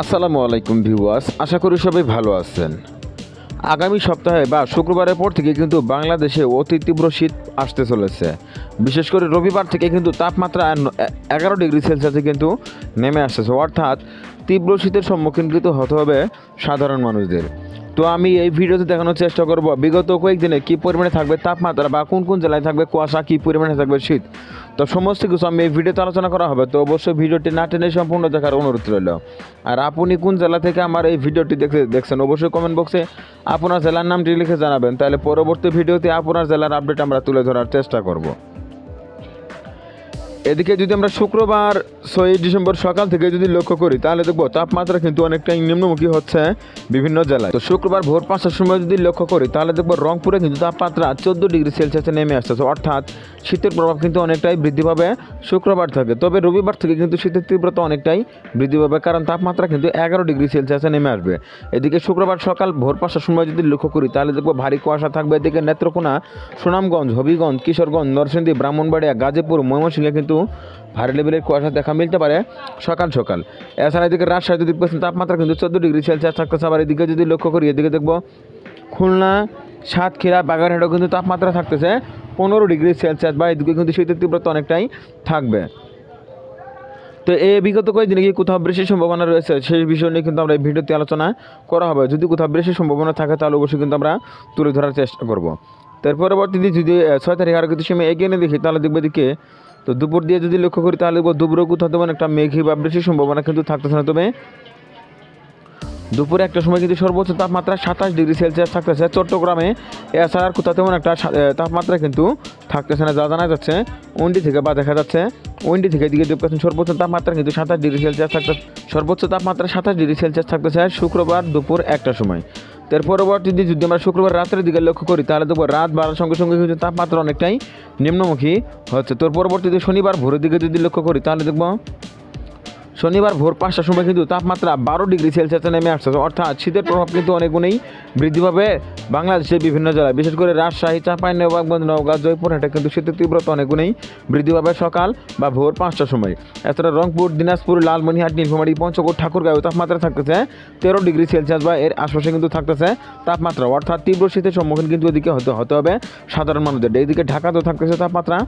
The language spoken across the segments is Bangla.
আসসালামু আলাইকুম ভিউয়ার্স, আশা করি সবাই ভালো আছেন। আগামী সপ্তাহে বা শুক্রবারের পর থেকে কিন্তু বাংলাদেশে অতি তীব্র শীত আসতে চলেছে। বিশেষ করে রবিবার থেকে কিন্তু তাপমাত্রা এগারো ডিগ্রি সেলসিয়াসে কিন্তু নেমে আসতেছে। অর্থাৎ তীব্র শীতের সম্মুখীন কিন্তু হতে হবে সাধারণ মানুষদের। তো আমি এই ভিডিওতে দেখানোর চেষ্টা করব। বিগত কয়েকদিনে কী পরিমাণে থাকবে তাপমাত্রা বা কোন কোন জেলায় থাকবে, কুয়াশা, কী পরিমাণে থাকবে শীত? তো সমস্ত কিছু আমি এই ভিডিওতে আলোচনা করা হবে, তো অবশ্যই ভিডিওটি না টেনে সম্পূর্ণ দেখার অনুরোধ রইল। আর আপনি কোন জেলা থেকে আমার এই ভিডিওটি দেখতে দেখছেন, অবশ্যই কমেন্ট বক্সে আপনার জেলার নামটি লিখে জানাবেন, তাহলে পরবর্তী ভিডিওতে আপনার জেলার আপডেট আমরা তুলে ধরার চেষ্টা করব। এদিকে যদি আমরা শুক্রবার ছয়ই ডিসেম্বর সকাল থেকে যদি লক্ষ্য করি, তাহলে দেখব তাপমাত্রা কিন্তু অনেকটাই নিম্নমুখী হচ্ছে বিভিন্ন জেলায়। তো শুক্রবার ভোর পাঁচটার সময় যদি লক্ষ্য করি, তাহলে দেখব রংপুরে কিন্তু তাপমাত্রা চোদ্দ ডিগ্রি সেলসিয়াসে নেমে আসতেছে অর্থাৎ শীতের প্রভাব কিন্তু অনেকটাই বৃদ্ধি পাবে শুক্রবার থেকে। তবে রবিবার থেকে কিন্তু শীতের তীব্রতা অনেকটাই বৃদ্ধি পাবে, কারণ তাপমাত্রা কিন্তু এগারো ডিগ্রি সেলসিয়াসে নেমে আসবে। এদিকে শুক্রবার সকাল ভোর পাঁচটার সময় যদি লক্ষ্য করি, তাহলে দেখব ভারী কুয়াশা থাকবে। এদিকে নেত্রকোনা, সুনামগঞ্জ, হবিগঞ্জ, কিশোরগঞ্জ, নরসিংদী, ব্রাহ্মণবাড়িয়া, গাজীপুর, ময়মনসিংহে কিন্তু ভারী লেভেলের কুয়াশা দেখা মিলতে পারে সকাল সকাল। এছাড়া এদিকে রাজশাহী দেখবেন তাপমাত্রা কিন্তু চোদ্দ ডিগ্রি সেলসিয়াস থাকতেছে আবার এদিকে যদি লক্ষ্য করি, এদিকে দেখব খুলনা, সাতক্ষীরা বাগারহাটও কিন্তু তাপমাত্রা থাকতেছে পনেরো ডিগ্রি সেলসিয়াস বা এদিকে কিন্তু শীতের তীব্রতা অনেকটাই থাকবে। তো এই বিগত কয়েকদিনে কি কোথাও বৃষ্টির সম্ভাবনা রয়েছে? সেই বিষয় নিয়ে কিন্তু আমরা এই ভিডিওতে আলোচনা করা হবে। যদি কোথাও বৃষ্টির সম্ভাবনা থাকে, তাহলে অবশ্যই কিন্তু আমরা তুলে ধরার চেষ্টা করব। তার পরবর্তীতে যদি ছয় তারিখ আর কিছু সময় এগিয়ে নিয়ে দেখি, তাহলে দেখবে দিকে তো দুপুর দিয়ে যদি লক্ষ্য করি, তাহলে দুপুরেও কোথাও তেমন একটা মেঘি বা বৃষ্টির সম্ভাবনা কিন্তু থাকতেছে না। তবে দুপুরে একটা সময় কিন্তু সর্বোচ্চ তাপমাত্রা সাতাশ ডিগ্রি সেলসিয়াস থাকতেছে। চট্টগ্রামে এছাড়া আর কোথাও তেমন একটা তাপমাত্রা কিন্তু থাকতেছে না। যা জানা যাচ্ছে, উইন্ডি থেকে বা দেখা যাচ্ছে, উইন্ডি থেকে দিকে দেখতেছেন সর্বোচ্চ তাপমাত্রা কিন্তু সাতাশ ডিগ্রি সেলসিয়াস থাকতে সর্বোচ্চ তাপমাত্রা সাতাশ ডিগ্রি সেলসিয়াস থাকতেছে শুক্রবার দুপুর একটা সময়। তার পরবর্তীতে যদি আমরা শুক্রবার রাত্রের দিকে লক্ষ্য করি, তাহলে দেখব রাত বাড়ার সঙ্গে সঙ্গে কিন্তু তাপমাত্রা অনেকটাই নিম্নমুখী হচ্ছে। তোর পরবর্তীতে শনিবার ভোরের দিকে যদি লক্ষ্য করি, তাহলে দেখব শনিবার ভোর পাঁচটার সময় কিন্তু তাপমাত্রা বারো ডিগ্রি সেলসিয়াসে নেমে আসছে। অর্থাৎ শীতের প্রভাব কিন্তু অনেক গুণেই বৃদ্ধি পাবে বাংলাদেশের বিভিন্ন জেলায়। বিশেষ করে রাজশাহী চাঁপাই নবাবগঞ্জ নওগাঁ জয়পুরহাটে কিন্তু শীতের তীব্রতা অনেক গুণেই বৃদ্ধি পাবে সকাল বা ভোর পাঁচটার সময়। এছাড়া রংপুর, দিনাজপুর, লালমনিহাট, নীলফামারী পঞ্চকোট ঠাকুরগাঁও তাপমাত্রা থাকতেছে তেরো ডিগ্রি সেলসিয়াস বা এর আশপাশে কিন্তু থাকতেছে তাপমাত্রা। অর্থাৎ তীব্র শীতের সম্মুখীন কিন্তু এদিকে হতে হতে হবে সাধারণ মানুষদের। এইদিকে ঢাকাতেও থাকতেছে তাপমাত্রা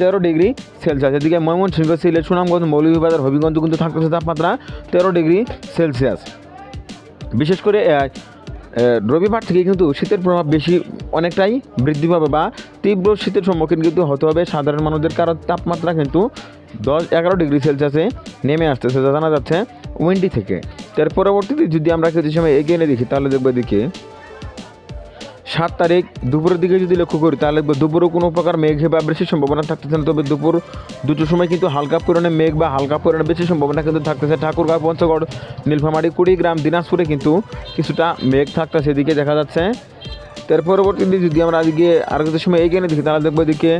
তেরো ডিগ্রি সেলসিয়াস। এদিকে ময়মনসিংহ, সিলেট, সুনামগঞ্জ, মৌলভীবাজার, হবিগঞ্জ কিন্তু থাকতেছে তাপমাত্রা তেরো ডিগ্রি সেলসিয়াস। বিশেষ করে রবিবার থেকে কিন্তু শীতের প্রভাব বেশি অনেকটাই বৃদ্ধি পাবে বা তীব্র শীতের সম্মুখীন কিন্তু হতে হবে। সাধারণ মানুষদের কারণ তাপমাত্রা কিন্তু দশ এগারো ডিগ্রি সেলসিয়াসে নেমে আসতেছে জানা যাচ্ছে উইন্ডি থেকে। তার পরবর্তীতে যদি আমরা কিছু সময় এগিয়ে এনে দেখি, তাহলে দেখব এদিকে সাত তারিখ দুপুরের দিকে যদি লক্ষ্য করি, তাহলে দুপুরে কোনো প্রকার মেঘে বা বৃষ্টির সম্ভাবনা থাকতেছে না। তবে দুপুর দুটোর সময় কিন্তু হালকা পরিমাণে মেঘ বা হালকা পরিমাণে বৃষ্টির সম্ভাবনা কিন্তু থাকতেছে। ঠাকুরগাঁও, পঞ্চগড়, নীলফামারী, কুড়িগ্রাম, দিনাজপুরে কিন্তু কিছুটা মেঘ থাকতেছে এদিকে দেখা যাচ্ছে। তার পরবর্তীতে যদি আমরা আজকে আর কিছু সময় এগিয়ে দেখি, তাহলে দেখব এদিকে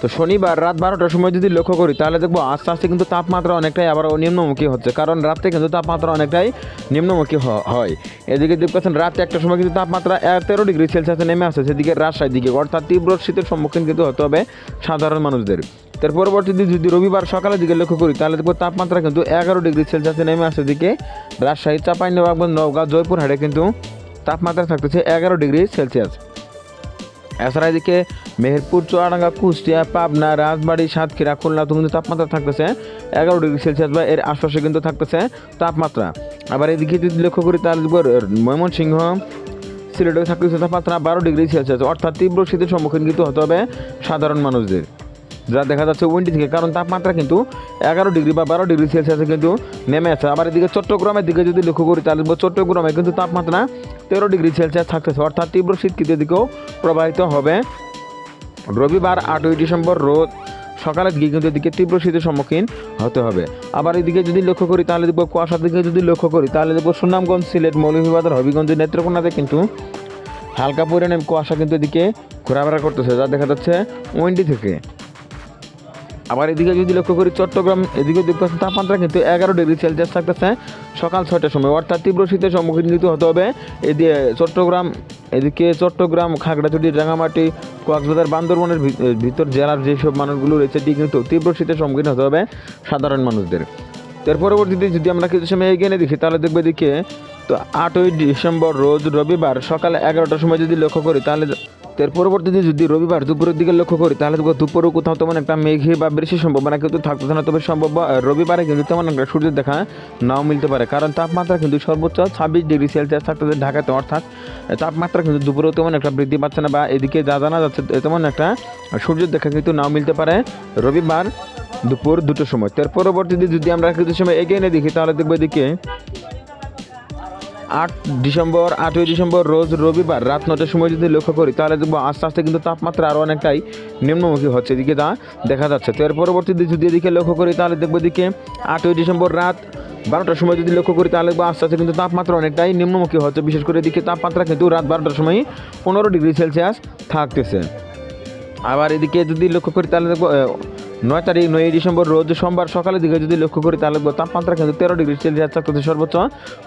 তো শনিবার রাত বারোটার সময় যদি লক্ষ্য করি, তাহলে দেখব আস্তে আস্তে কিন্তু তাপমাত্রা অনেকটাই আবার নিম্নমুখী হচ্ছে। কারণ রাতে কিন্তু তাপমাত্রা অনেকটাই নিম্নমুখী হয়। এদিকে দেখতেছেন রাতে একটা সময় কিন্তু তাপমাত্রা তেরো ডিগ্রি সেলসিয়াসে নেমে আসছে সেদিকে রাজশাহীর দিকে। অর্থাৎ তীব্র শীতের সম্মুখীন কিন্তু হতে হবে সাধারণ মানুষদের। তার পরবর্তীতে যদি রবিবার সকালের দিকে লক্ষ্য করি, তাহলে দেখব তাপমাত্রা কিন্তু এগারো ডিগ্রি সেলসিয়াসে নেমে আসছে দিকে রাজশাহী চাপাই নবাবগঞ্জ নওগাঁ, জয়পুরহাটে কিন্তু তাপমাত্রা থাকতেছে এগারো ডিগ্রি সেলসিয়াস। এছাড়া এদিকে মেহেরপুর, চুয়াডাঙ্গা, কুষ্টিয়া, পাবনা, রাজবাড়ি, সাতক্ষীরা, খুলনা কিন্তু তাপমাত্রা থাকতেছে এগারো ডিগ্রি সেলসিয়াস বা এর আশপাশে কিন্তু থাকতেছে তাপমাত্রা। আবার এদিকে যদি লক্ষ্য করি তার ময়মনসিংহ, সিলেটে থাকতেছে তাপমাত্রা বারো ডিগ্রি সেলসিয়াস, অর্থাৎ তীব্র শীতের সম্মুখীন কিন্তু হতে হবে সাধারণ মানুষদের। যা দেখা যাচ্ছে উইন্ডি থেকে, কারণ তাপমাত্রা কিন্তু এগারো ডিগ্রি বা বারো ডিগ্রি সেলসিয়াসে কিন্তু নেমে আছে আবার এদিকে চট্টগ্রামের দিকে যদি লক্ষ্য করি, তাহলে চট্টগ্রামে কিন্তু তাপমাত্রা তেরো ডিগ্রি সেলসিয়াস থাকতেছে। অর্থাৎ তীব্র শীত কিন্তু এদিকেও প্রবাহিত হবে। রবিবার আটই ডিসেম্বর রোদ সকালের দিকে কিন্তু এদিকে তীব্র শীতের সম্মুখীন হতে হবে। আবার এদিকে যদি লক্ষ্য করি, তাহলে দেখব কুয়াশার দিকে যদি লক্ষ্য করি, তাহলে দেখব সুনামগঞ্জ, সিলেট, মৌলভীবাজার, হবিগঞ্জ, নেত্রকোনাতে কিন্তু হালকা পরিমাণে কুয়াশা কিন্তু এদিকে ঘোরাফেরা করতেছে, যা দেখা যাচ্ছে উইন্ডি থেকে। আবার এদিকে যদি লক্ষ্য করি চট্টগ্রাম এদিকে দেখতে তাপমাত্রা কিন্তু এগারো ডিগ্রি সেলসিয়াস থাকতেছে। সকাল ছয়টার সময় অর্থাৎ তীব্র শীতের সম্মুখীন কিন্তু হতে হবে। এদিকে চট্টগ্রাম এদিকে চট্টগ্রাম, খাগড়াছড়ি রাঙামাটি কক্সবাজার, বান্দরবনের ভিতর জেলার যেসব মানুষগুলো রয়েছে, এটি কিন্তু তীব্র শীতের সম্মুখীন হতে হবে সাধারণ মানুষদের। এর পরবর্তীতে যদি আমরা কিছু সময় এগিয়ে নিয়ে দেখি, তাহলে দেখবে এদিকে তো আটই ডিসেম্বর রোজ রবিবার সকাল এগারোটার সময় যদি লক্ষ্য করি, তাহলে এর পরবর্তীতে যদি রবিবার দুপুরের দিকে লক্ষ্য করি, তাহলে দুপুরেও কোথাও তেমন একটা মেঘে বা বৃষ্টির সম্ভাবনা কিন্তু থাকতে না, তবে সম্ভব রবিবারে কিন্তু তেমন একটা সূর্যের দেখা নাও মিলতে পারে। কারণ তাপমাত্রা কিন্তু সর্বোচ্চ ছাব্বিশ ডিগ্রি সেলসিয়াস থাকতেছে ঢাকাতে, অর্থাৎ তাপমাত্রা কিন্তু দুপুরেও তেমন একটা বৃদ্ধি পাচ্ছে না বা এদিকে যা জানা যাচ্ছে তেমন একটা সূর্যের দেখা কিন্তু নাও মিলতে পারে রবিবার দুপুর দুটোর সময়। তার পরবর্তীতে যদি আমরা কিছু সময় এগিয়ে নিয়ে দেখি, তাহলে দেখব এদিকে আট ডিসেম্বর, আটই ডিসেম্বর রোজ রবিবার রাত নটার সময় যদি লক্ষ্য করি, তাহলে দেখব আস্তে আস্তে কিন্তু তাপমাত্রা আরও অনেকটাই নিম্নমুখী হচ্ছে। এদিকে তা দেখা যাচ্ছে, তো এর পরবর্তীতে যদি এদিকে লক্ষ্য করি, তাহলে দেখব এদিকে আটই ডিসেম্বর রাত বারোটার সময় যদি লক্ষ্য করি, তাহলে দেখব আস্তে আস্তে কিন্তু তাপমাত্রা অনেকটাই নিম্নমুখী হচ্ছে। বিশেষ করে এদিকে তাপমাত্রা কিন্তু রাত বারোটার সময় পনেরো ডিগ্রি সেলসিয়াস থাকতেছে। আবার এদিকে যদি লক্ষ্য করি, তাহলে দেখব নয় তারিখ নয় ডিসেম্বর রোজ সোমবার সকালের দিকে যদি লক্ষ্য করি, তাহলে তাপমাত্রা কিন্তু তেরো ডিগ্রি সেলসিয়াস থাকতেছে সর্বোচ্চ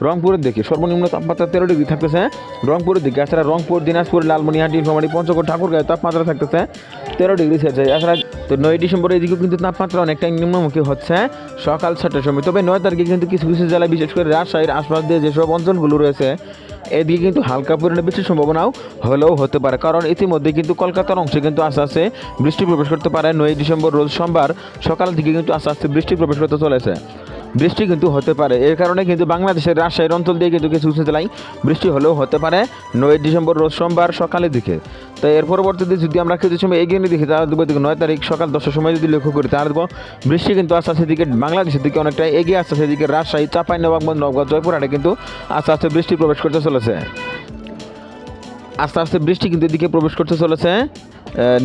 রংপুরের দিকে। সর্বনিম্ন তাপমাত্রা তেরো ডিগ্রি থাকতেছে রংপুরের দিকে। এছাড়া রংপুর, দিনাজপুর, লালমনিহাটি নীলফামারী পঞ্চগড় ঠাকুরগাঁও তাপমাত্রা থাকতেছে তেরো ডিগ্রি সেলসিয়াস। এছাড়া তো নয় ডিসেম্বর এদিকেও কিন্তু তাপমাত্রা অনেকটা নিম্নমুখী হচ্ছে। সকাল ছটার সময়। তবে নয় তারিখে কিন্তু কিছু কিছু জেলায়, বিশেষ করে রাজশাহীর আশপাশ দিয়ে যেসব অঞ্চলগুলো রয়েছে, এদিকে কিন্তু হালকা পরিমাণে বৃষ্টির সম্ভাবনাও হলেও হতে পারে। কারণ ইতিমধ্যে কিন্তু কলকাতার অংশে কিন্তু আস্তে আস্তে বৃষ্টি প্রবেশ করতে পারে। নয় ডিসেম্বর রোজ সোমবার সকাল দিকে কিন্তু আস্তে আস্তে বৃষ্টি প্রবেশ করতে চলেছে। বৃষ্টি কিন্তু হতে পারে। এর কারণে কিন্তু বাংলাদেশের রাজশাহীর অঞ্চল দিয়ে কিন্তু কিছু কিছু জেলায় বৃষ্টি হলেও হতে পারে। নয় ডিসেম্বর, রোজ সোমবার সকালের দিকে। তো এর পরবর্তীতে যদি আমরা কিছু সময় এগিয়ে নিয়ে দেখি, তাহলে দেখব এদিকে নয় তারিখ সকাল দশটার সময় যদি লক্ষ্য করি, তাহলে দেখব বৃষ্টি কিন্তু আস্তে আস্তে দিকে বাংলাদেশের দিকে অনেকটা এগিয়ে আসছে সেদিকে রাজশাহী চাপাই নবাবগঞ্জ, নবগঞ্জ, জয়পুরহাটে কিন্তু আস্তে আস্তে বৃষ্টি প্রবেশ করতে চলেছে। আস্তে আস্তে বৃষ্টি কিন্তু এদিকে প্রবেশ করতে চলেছে।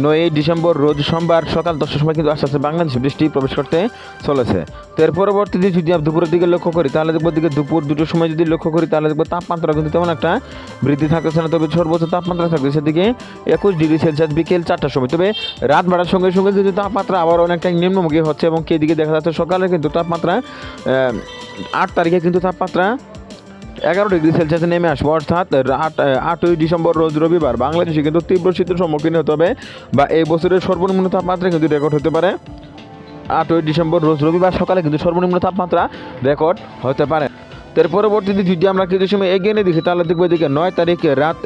নয় ডিসেম্বর রোজ সোমবার সকাল দশটার সময় কিন্তু আস্তে আস্তে বাংলাদেশে বৃষ্টি প্রবেশ করতে চলেছে। তো এর পরবর্তীতে যদি দুপুরের দিকে লক্ষ্য করি, তাহলে দেখব দিকে দুপুর দুটোর সময় যদি লক্ষ্য করি, তাহলে দেখব তাপমাত্রা কিন্তু তেমন একটা বৃদ্ধি থাকতেছে না। তবে সর্বোচ্চ তাপমাত্রা থাকবে সেদিকে একুশ ডিগ্রি সেলসিয়াস বিকেল চারটার সময়। তবে রাত বাড়ার সঙ্গে সঙ্গে কিন্তু তাপমাত্রা আবার অনেকটা নিম্নমুখী হচ্ছে এবং কে দিকে দেখা যাচ্ছে সকালে কিন্তু তাপমাত্রা আট তারিখে কিন্তু তাপমাত্রা এগারো ডিগ্রি সেলসিয়াসে নেমে আসব, অর্থাৎ আট, আটই ডিসেম্বর রোজ রবিবার। বাংলাদেশে কিন্তু তীব্র শীতের সম্মুখীন হতে হবে, বা এই বছরের সর্বনিম্ন তাপমাত্রা কিন্তু রেকর্ড হতে পারে। আটই ডিসেম্বর রোজ রবিবার সকালে কিন্তু সর্বনিম্ন তাপমাত্রা রেকর্ড হতে পারে। তার পরবর্তীতে যদি আমরা কিছু সময় এগিয়ে নিয়ে দেখি, তাহলে দেখব এদিকে নয় তারিখে রাত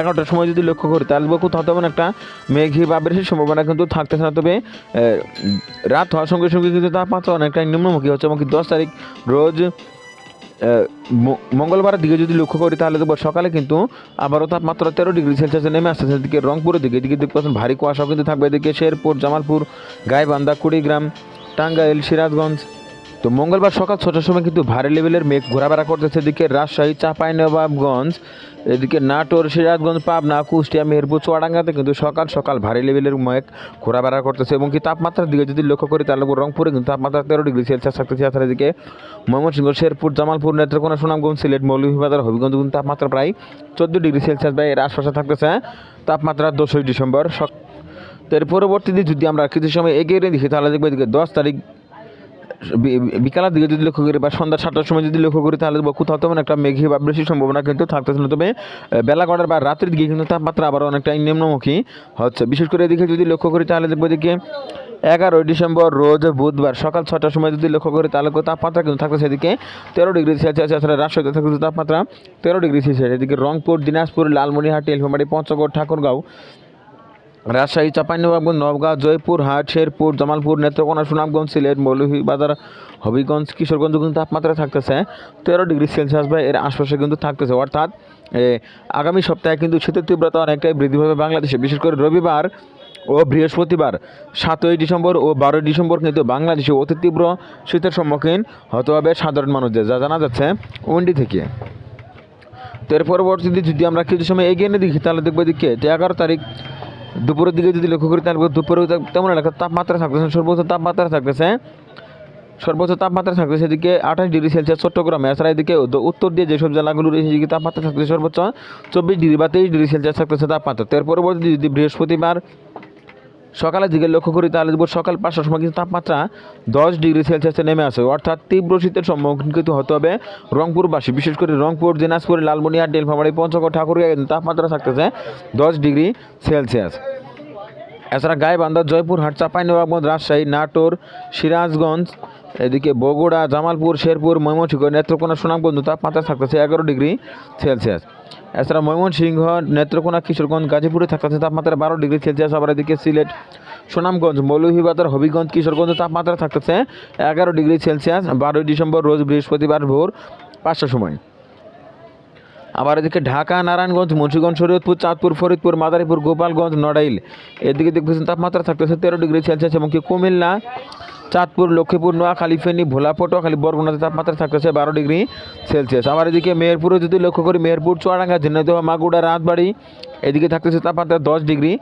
এগারোটার সময় যদি লক্ষ্য করি, তাহলে দেখব কোথাও তেমন একটা মেঘি বা বৃষ্টির সম্ভাবনা কিন্তু থাকতেছে না। তবে রাত হওয়ার সঙ্গে সঙ্গে কিন্তু তাপমাত্রা অনেকটা নিম্নমুখী হচ্ছে, এবং দশ তারিখ রোজ আহ, ম- মঙ্গলবারের দিকে যদি লক্ষ্য করি তাহলে দেখব সকালে কিন্তু আবারও তাপমাত্রা তেরো ডিগ্রি সেলসিয়াসে নেমে আসছে সেদিকে রংপুরের দিকে এদিকে দেখতে পাচ্ছেন ভারী কুয়াশাও কিন্তু থাকবে। এদিকে শেরপুর জামালপুর গাইবান্ধা কুড়িগ্রাম টাঙ্গাইল সিরাজগঞ্জ তো মঙ্গলবার সকাল ছটার সময় কিন্তু ভারী লেভেলের মেঘ ঘোরাফেরা করতেছে এদিকে রাজশাহী চাপাই নবাবগঞ্জ এদিকে নাটোর, সিরাজগঞ্জ, পাবনা, কুষ্টিয়া, মেহেরপুর, চুয়াডাঙ্গাতে কিন্তু সকাল সকাল ভারী লেভেলের মেঘ ঘোরাফেরা করতেছে এবং কি তাপমাত্রার দিকে যদি লক্ষ্য করি তাহলে রংপুরে কিন্তু তাপমাত্রা তেরো ডিগ্রি সেলসিয়াস থাকতেছে এছাড়া এদিকে ময়মনসিংহ, শেরপুর, জামালপুর, নেত্রকোনা, সুনামগঞ্জ, সিলেট মৌলভীবাজার হবিগঞ্জ কিন্তু তাপমাত্রা প্রায় চোদ্দ ডিগ্রি সেলসিয়াস বা এর আশপাশে থাকতেছে তাপমাত্রা দশই ডিসেম্বর সক এর পরবর্তীতে যদি আমরা কিছু সময় এগিয়ে দেখি, তাহলে দেখব এদিকে দশ তারিখ বিকালের দিকে যদি লক্ষ্য করি বা সন্ধ্যা সাতটার সময় যদি লক্ষ্য করি, তাহলে কোথাও তেমন একটা মেঘে বা বৃষ্টির সম্ভাবনা কিন্তু থাকতেছে না। তবে বেলা গড়ার বা রাত্রির দিকে কিন্তু তাপমাত্রা আবার অনেকটাই নিম্নমুখী হচ্ছে। বিশেষ করে এদিকে যদি লক্ষ্য করি, তাহলে দেখব এদিকে এগারোই ডিসেম্বর রোজ বুধবার সকাল ছটার সময় যদি লক্ষ্য করি, তাহলে তাপমাত্রা কিন্তু থাকতেছে এদিকে তেরো ডিগ্রি সেলসিয়াস। এছাড়া রাজশাহীতে থাকতেছে তাপমাত্রা তেরো ডিগ্রি সেলসিয়াস। এদিকে রংপুর, দিনাজপুর লালমনিহাটি এলফামারি পঞ্চগড়, ঠাকুরগাঁও রাজশাহী, চাঁপাইনবাবগঞ্জ নবগাঁ জয়পুরহাট শেরপুর, জামালপুর, নেত্রকোনা, সুনামগঞ্জ, সিলেট, মৌলভীবাজার, হবিগঞ্জ, কিশোরগঞ্জ কিন্তু তাপমাত্রা থাকতেছে তেরো ডিগ্রি সেলসিয়াস বা এর আশপাশে কিন্তু থাকতেছে। অর্থাৎ আগামী সপ্তাহে কিন্তু শীতের তীব্রতা অনেকটাই বৃদ্ধি পাবে বাংলাদেশে। বিশেষ করে রবিবার ও বৃহস্পতিবার, সাতই ডিসেম্বর ও বারোই ডিসেম্বর কিন্তু বাংলাদেশে অতি তীব্র শীতের সম্মুখীন হতে হবে সাধারণ মানুষদের, যা জানা যাচ্ছে উন্ডি থেকে। তো এর পরবর্তীতে যদি আমরা কিছু সময় এগিয়ে নিয়ে দেখি, তাহলে দেখব দিকে এগারো তারিখ দুপুরের দিকে যদি লক্ষ্য করি, তাহলে দুপুরে তেমন এলাকা। তাপমাত্রা থাকতেছে, সর্বোচ্চ তাপমাত্রা থাকতেছে, সর্বোচ্চ তাপমাত্রা থাকতেছে এদিকে আঠাশ ডিগ্রি সেলসিয়াস চট্টগ্রামে। এছাড়া এদিকে উত্তর দিয়ে যেসব জেলাগুলো রয়েছে সেদিকে তাপমাত্রা থাকতেছে, সর্বোচ্চ চব্বিশ ডিগ্রি বা তেইশ ডিগ্রি সেলসিয়াস থাকতেছে তাপমাত্রা। এর পরবর্তী যদি বৃহস্পতিবার সকালের দিকে লক্ষ্য করি তাহলে দেখব সকাল পাঁচটার সময় কিন্তু তাপমাত্রা দশ ডিগ্রি সেলসিয়াসে নেমে আসে। অর্থাৎ তীব্র শীতের সম্মুখীন কিন্তু হতে হবে রংপুরবাসী। বিশেষ করে রংপুর, দিনাজপুর, লালমনিয়া ডেলফামারি পঞ্চগড় ঠাকুরিয়া তাপমাত্রা থাকতেছে দশ ডিগ্রি সেলসিয়াস। এছাড়া গাইবান্ধা, জয়পুরহাট, চাঁপাইনবাবগঞ্জ, রাজশাহী, নাটোর, সিরাজগঞ্জ এদিকে বগুড়া, জামালপুর, শেরপুর, ময়মনসিংহ নেত্রকোনা, সুনামগঞ্জ তাপমাত্রা থাকতেছে এগারো ডিগ্রি সেলসিয়াস। এছাড়া ময়মনসিংহ, নেত্রকোনা, কিশোরগঞ্জ, গাজীপুরে থাকতেছে তাপমাত্রা বারো ডিগ্রি সেলসিয়াস। আবার এদিকে সিলেট, সুনামগঞ্জ, মৌলভীবাজার, হবিগঞ্জ, কিশোরগঞ্জ তাপমাত্রা থাকতেছে এগারো ডিগ্রি সেলসিয়াস। বারোই ডিসেম্বর রোজ বৃহস্পতিবার ভোর পাঁচটার সময়। আবার এদিকে ঢাকা, নারায়ণগঞ্জ, মুন্সিগঞ্জ, শরীয়তপুর, চাঁদপুর, ফরিদপুর, মাদারীপুর, গোপালগঞ্জ, নড়াইল। এদিকে দেখতেছেন তাপমাত্রা থাকতেছে তেরো ডিগ্রি সেলসিয়াস এবং কি কুমিল্লা চাঁদপুর, লক্ষ্মীপুর, নোয়াখালী, ফেনী, ভোলা, পটুয়াখালী, বরগুনাতে তাপমাত্রা থাকতেছে বারো ডিগ্রি সেলসিয়াস। আমার এদিকে মেহেরপুরে যদি লক্ষ্য করি, মেহেরপুর, চুয়াডাঙ্গা, ঝিনাইদহ মাগুড়া রাতবাড়ি এদিকে থাকতেছে তাপমাত্রা দশ ডিগ্রি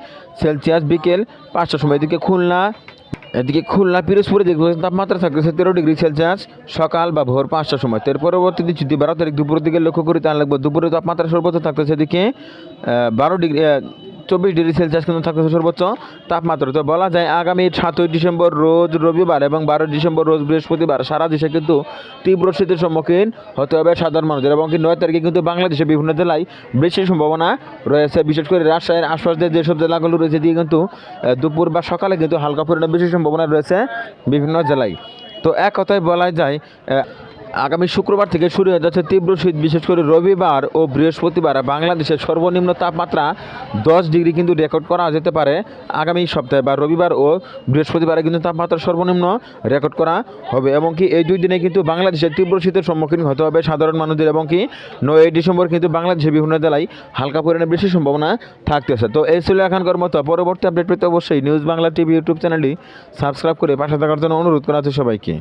সেলসিয়াস বিকেল পাঁচটার সময়। এদিকে খুলনা এদিকে খুলনা, পিরোজপুরে দেখব তাপমাত্রা থাকতেছে তেরো ডিগ্রি সেলসিয়াস সকাল বা ভোর পাঁচটার সময়। এর পরবর্তীতে যদি বারো তারিখ দুপুরের দিকে লক্ষ্য করি, তাহলে লাগবে দুপুরে তাপমাত্রা সর্বোচ্চ থাকতেছে এদিকে বারো ডিগ্রি চব্বিশ ডিগ্রি সেলসিয়াস কিন্তু থাকতেছে সর্বোচ্চ তাপমাত্রা। তো বলা যায় আগামী সাতই ডিসেম্বর রোজ রবিবার এবং বারোই ডিসেম্বর রোজ বৃহস্পতিবার সারা দেশে কিন্তু তীব্র শীতের সম্মুখীন হতে হবে সাধারণ মানুষদের এবং কি নয় তারিখে কিন্তু বাংলাদেশে বিভিন্ন জেলায় বৃষ্টির সম্ভাবনা রয়েছে। বিশেষ করে রাজশাহীর আশপাশের যেসব জেলাগুলো রয়েছে দিয়ে কিন্তু দুপুর বা সকালে কিন্তু হালকা পরিমাণে বৃষ্টির সম্ভাবনা রয়েছে বিভিন্ন জেলায়। তো এক কথায় বলা যায় আগামী শুক্রবার থেকে শুরু হয়ে যাচ্ছে তীব্র শীত, বিশেষ করে রবিবার ও বৃহস্পতিবার। বাংলাদেশের সর্বনিম্ন তাপমাত্রা দশ ডিগ্রি কিন্তু রেকর্ড করা যেতে পারে আগামী সপ্তাহে বা রবিবার ও বৃহস্পতিবারে কিন্তু তাপমাত্রা সর্বনিম্ন রেকর্ড করা হবে। এবং কি এই দুই দিনে কিন্তু বাংলাদেশের তীব্র শীতের সম্মুখীন হতে হবে সাধারণ মানুষদের এবং কি নয় ডিসেম্বর কিন্তু বাংলাদেশের বিভিন্ন জেলায় হালকা পরিমাণে বেশি সম্ভাবনা থাকতেছে তো এই ছিল এখনকার মতো পরবর্তী আপডেট পেতে অবশ্যই নিউজ বাংলা টিভি ইউটিউব চ্যানেলটি সাবস্ক্রাইব করে পাশে থাকার জন্য অনুরোধ করা আছে সবাইকে।